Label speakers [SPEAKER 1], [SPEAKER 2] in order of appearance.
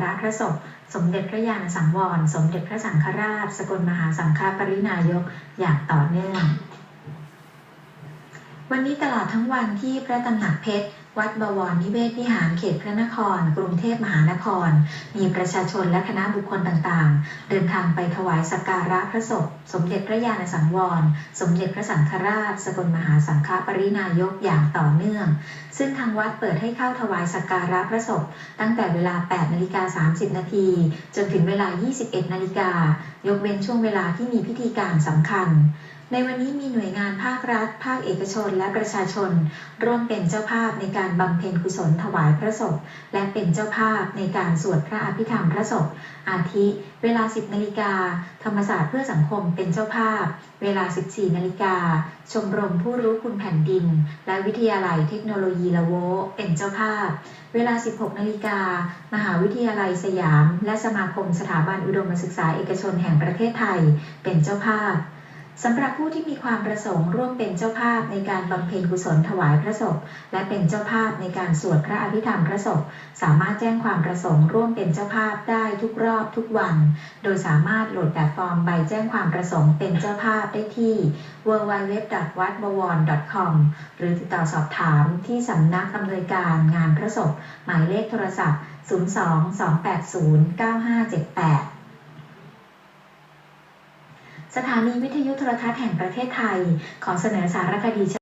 [SPEAKER 1] การะพระศพ สมเด็จพระยาณสังวร สมเด็จพระสังฆราช สกลมหาสังฆปรินายกอย่างต่อเนื่อง วันนี้ตลอดทั้งวันที่พระตำหนักเพชรวัดบวรนิเวศวิหารเขตพระนคร กรุงเทพมหานคร มีประชาชนและคณะบุคคลต่างๆ เดินทางไปถวายสักการะพระศพ สมเด็จพระยาณสังวร สมเด็จพระสังฆราช สกลมหาสังฆปรินายกอย่างต่อเนื่อง ซึ่งทางวัดเปิดให้เข้าถวายสักการะพระศพ ตั้งแต่เวลา 8นาฬิกา30 นาที จนถึงเวลา 21นาฬิกายกเว้นช่วงเวลาที่มีพิธีการสำคัญในวันนี้มีหน่วยงานภาครัฐ ภาคเอกชน และประชาชน ร่วมเป็นเจ้าภาพในการการบำเพ็ญกุศลถวายพระศพ และเป็นเจ้าภาพในการสวดพระอภิธรรมพระศพ อาทิ เวลา 10นาฬิกา ธรรมศาสตร์เพื่อสังคมเป็นเจ้าภาพ เวลา 14นาฬิกา ชมรมผู้รู้คุณแผ่นดิน และวิทยาลัยเทคโนโลยีละโว เป็นเจ้าภาพ เวลา 16นาฬิกา มหาวิทยาลัยสยาม และสมาคมสถาบันอุดมศึกษาเอกชนแห่งประเทศไทย เป็นเจ้าภาพ สำหรับผู้ที่มีความประสงค์ร่วมเป็นเจ้าภาพในการบำเพ็ญกุศลถวายพระศพ และเป็นเจ้าภาพในการสวดพระอภิธรรมพระศพ สามารถแจ้งความประสงค์ร่วมเป็นเจ้าภาพได้ทุกรอบทุกวัน โดยสามารถโหลดแบบฟอร์มใบแจ้งความประสงค์เป็นเจ้าภาพได้ที่ www.wadbawar.com หรือติดต่อสอบถามที่สำนักอำนวยการงานพระศพ หมายเลขโทรศัพท์ 02-280-9578 สถานีวิทยุโทรทัศน์แห่งประเทศไทย ขอเสนอสารคดี